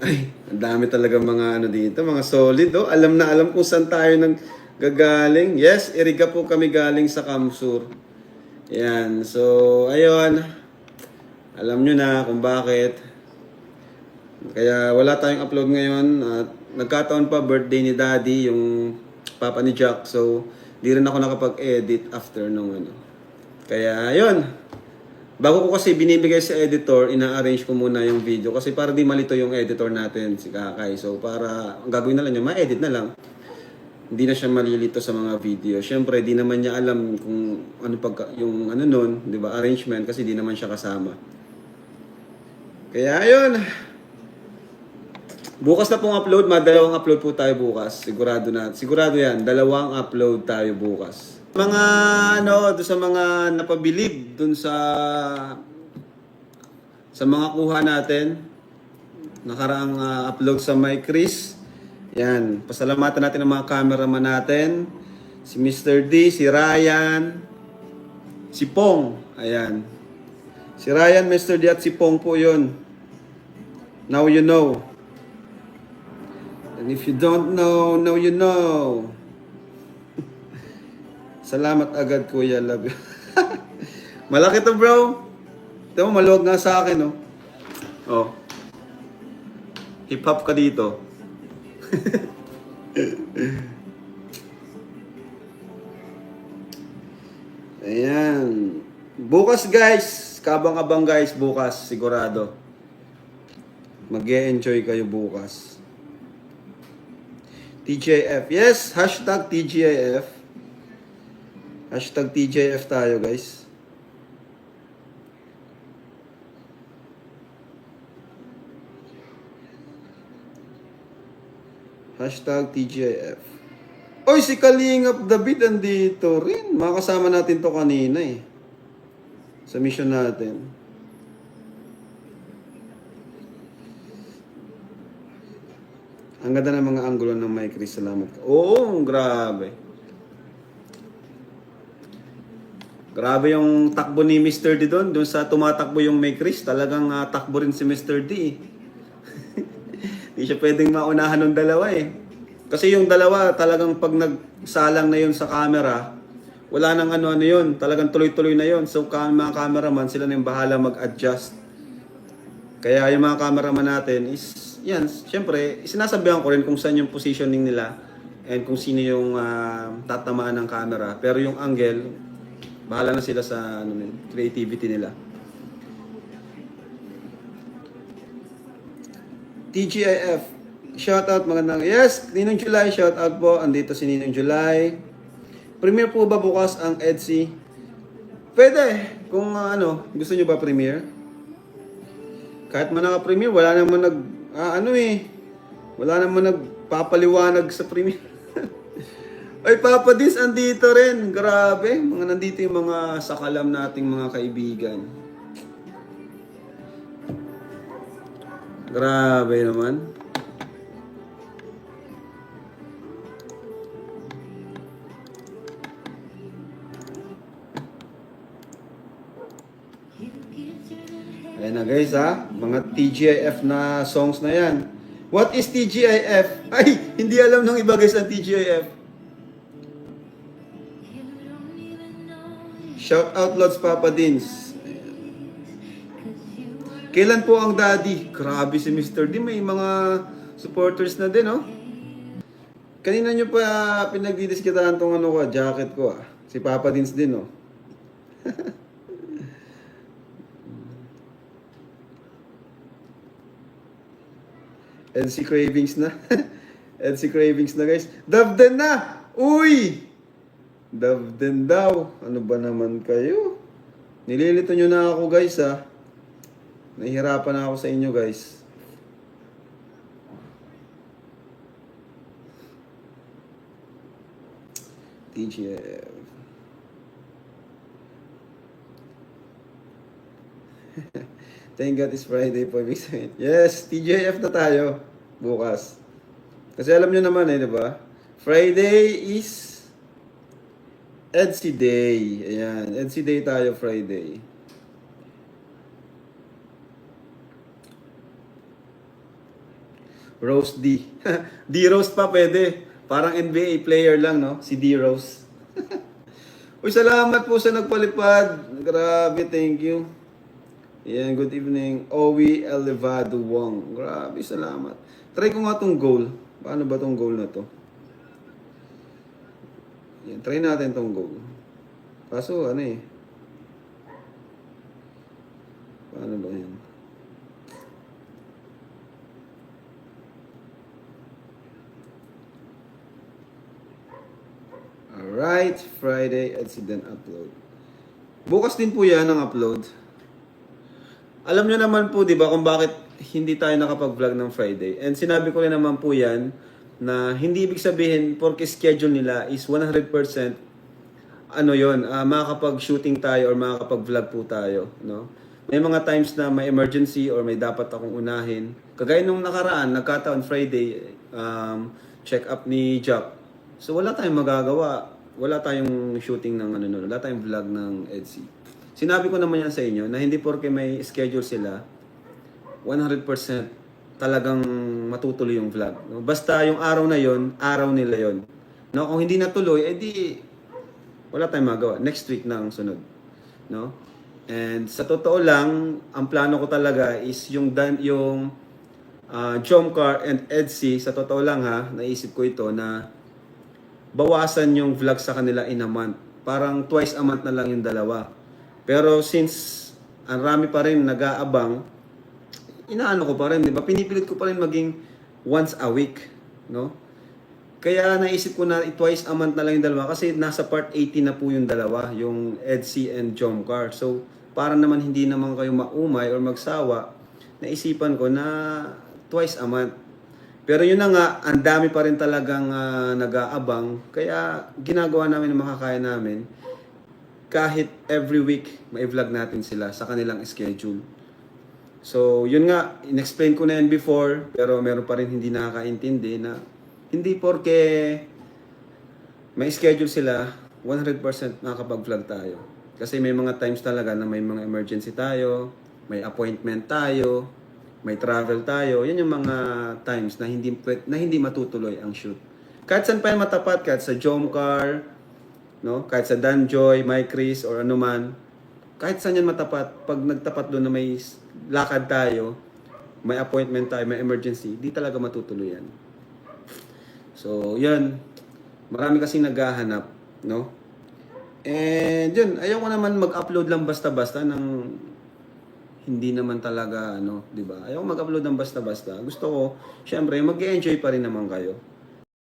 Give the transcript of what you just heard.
Ay, ang dami talaga mga ano dito, mga solid. Oh. Alam na alam kung saan tayo nang gagaling. Yes, Iriga po kami galing sa Kamsur. Yan. So, ayun. Alam nyo na kung bakit. Kaya wala tayong upload ngayon. At nagkataon pa birthday ni Daddy, yung papa ni Jack. So, di rin ako nakapag-edit after nung ano. Kaya, ayun. Bago ko kasi binibigay sa editor, ina-arrange ko muna yung video kasi para di malito yung editor natin, si Kakay. So para, ang gagawin na lang niya, ma-edit na lang. Hindi na siya malilito sa mga video. Siyempre, di naman niya alam kung ano pag yung ano nun, di ba, arrangement kasi di naman siya kasama. Kaya ayun. Bukas na pong upload, madalawang upload po tayo bukas. Sigurado na. Sigurado yan, dalawang upload tayo bukas. Mga ano, doon sa mga napabilib doon sa sa mga kuha natin. Nakaraang ah, upload sa My Chris. Yan, pasalamatan natin ang mga cameraman natin. Si Mr. D, si Ryan, si Pong. Ayan. Si Ryan, Mr. D at si Pong po yun. Now you know. And if you don't know, now you know. Salamat agad, Kuya. Love you. Malaki to, bro. Ito mo, maluwag nga sa akin, oh. Oh. Hip-hop ka dito. Ayan. Bukas, guys. Kabang-abang, guys. Bukas, sigurado. mag enjoy kayo bukas. TJF. Yes, hashtag TJF. Hashtag TJF tayo, guys. Hashtag TJF. Oy, si Kalingap David andito rin. Makasama natin to kanina eh. Sa mission natin. Ang ganda ng mga anggulo ng Mike Chris. Salamat. Oo, grabe. Grabe yung takbo ni Mr. D doon. Doon sa tumatakbo yung May Chris, talagang ah, takbo rin si Mr. D. Hindi siya pwedeng maunahan ng dalawa eh. Kasi yung dalawa, talagang pag nagsalang na yun sa camera, wala nang ano-ano yun. Talagang tuloy-tuloy na yun. So, mga cameraman, sila na yung bahala mag-adjust. Kaya yung mga cameraman natin is, yan, syempre, sinasabihan ko rin kung saan yung positioning nila and kung sino yung ah, tatamaan ng camera. Pero yung angle, bahala na sila sa ano, creativity nila. TGIF, shout out magandang, yes, Ninong July, shout out po, andito si Ninong July. Premiere po ba bukas ang Etsy? Pwede, kung ah, ano, gusto nyo ba premiere? Kahit man naka-premiere, wala naman nag, ah, ano eh, wala naman nagpapaliwanag sa premiere. Ay, Papa Dis, andito rin. Grabe. Mga nandito yung mga sakalam nating mga kaibigan. Grabe naman. Ayan na guys ha, mga TGIF na songs na yan. What is TGIF? Ay, hindi alam ng iba guys ang TGIF. Shout out Lods Papa Dins. Kailan po ang daddy? Grabe si Mr. D, may mga supporters na din, oh. Kanina nyo pa pinagdidiskitahan tong ano ko, jacket ko, ah. Si Papa Dins din, oh. NC Cravings na. NC Cravings na guys. Davden na! Uy! Davden daw. Ano ba naman kayo? Nililito nyo na ako guys ha. Nahihirapan na ako sa inyo guys. TGF. Thank God it's Friday po. Ibig. Yes, TJF na tayo. Bukas. Kasi alam nyo naman eh, di ba? Friday is EDSI Day. Ayan. EDSI Day tayo Friday. Rose D. D Rose pa pwede. Parang NBA player lang, no? Si D Rose. Uy, salamat po sa nagpalipad. Grabe, thank you. Yan, good evening. Owi Elevado Wong. Grabe, salamat. Try ko nga tong goal. Paano ba tong goal na to? Yan, try natin tong goal. Kaso, ano eh. Paano ba yan? Alright, Friday incident upload. Bukas din po yan ang upload. Alam nyo naman po, di ba, kung bakit hindi tayo nakapag-vlog ng Friday. And sinabi ko rin naman po yan, na hindi ibig sabihin, porque schedule nila is 100% ano yon ah, makakapag-shooting tayo or makakapag-vlog po tayo. No? May mga times na may emergency or may dapat akong unahin. Kagaya nung nakaraan, nagkataon Friday, um, check up ni Jack. So wala tayong magagawa. Wala tayong shooting ng ano nun. Wala tayong vlog ng EDC. Sinabi ko naman yan sa inyo na hindi porke may schedule sila, 100% talagang matutuloy yung vlog. No? Basta yung araw na yon, araw nila yon. No, kung hindi natuloy, edi wala tayong magawa. Next week na ang sunod. No? And sa totoo lang, ang plano ko talaga is yung dan yung uh, Jomcar and Edsy, sa totoo lang ha, naisip ko ito na bawasan yung vlog sa kanila in a month. Parang twice a month na lang yung dalawa. Pero since ang rami pa rin nag-aabang, inaano ko pa rin, di ba? Pinipilit ko pa rin maging once a week, no? Kaya naisip ko na twice a month na lang yung dalawa kasi nasa part 80 na po yung dalawa, yung Edsy and Jomcar. So, para naman hindi naman kayo maumay or magsawa, naisipan ko na twice a month. Pero yun na nga, ang dami pa rin talagang ah, nag-aabang. Kaya ginagawa namin ang makakaya namin. Kahit every week, may vlog natin sila sa kanilang schedule. So, yun nga, in-explain ko na yan before, pero meron pa rin hindi nakakaintindi na hindi porke may schedule sila, 100% nakakapag-vlog tayo. Kasi may mga times talaga na may mga emergency tayo, may appointment tayo, may travel tayo. Yan yung mga times na hindi na hindi matutuloy ang shoot. Kahit saan pa yan matapat, kahit sa Jomcar, no? kahit sa Danjoy, My Chris, or ano man, kahit saan yan matapat, pag nagtapat doon na may lakad tayo, may appointment tayo, may emergency, di talaga matutuloy yan. So, yan. Marami kasi naghahanap, no? And yun, ayaw ko naman mag-upload lang basta-basta ng hindi naman talaga, ano, di ba? Ayaw mag-upload ng basta-basta. Gusto ko, syempre, mag enjoy pa rin naman kayo.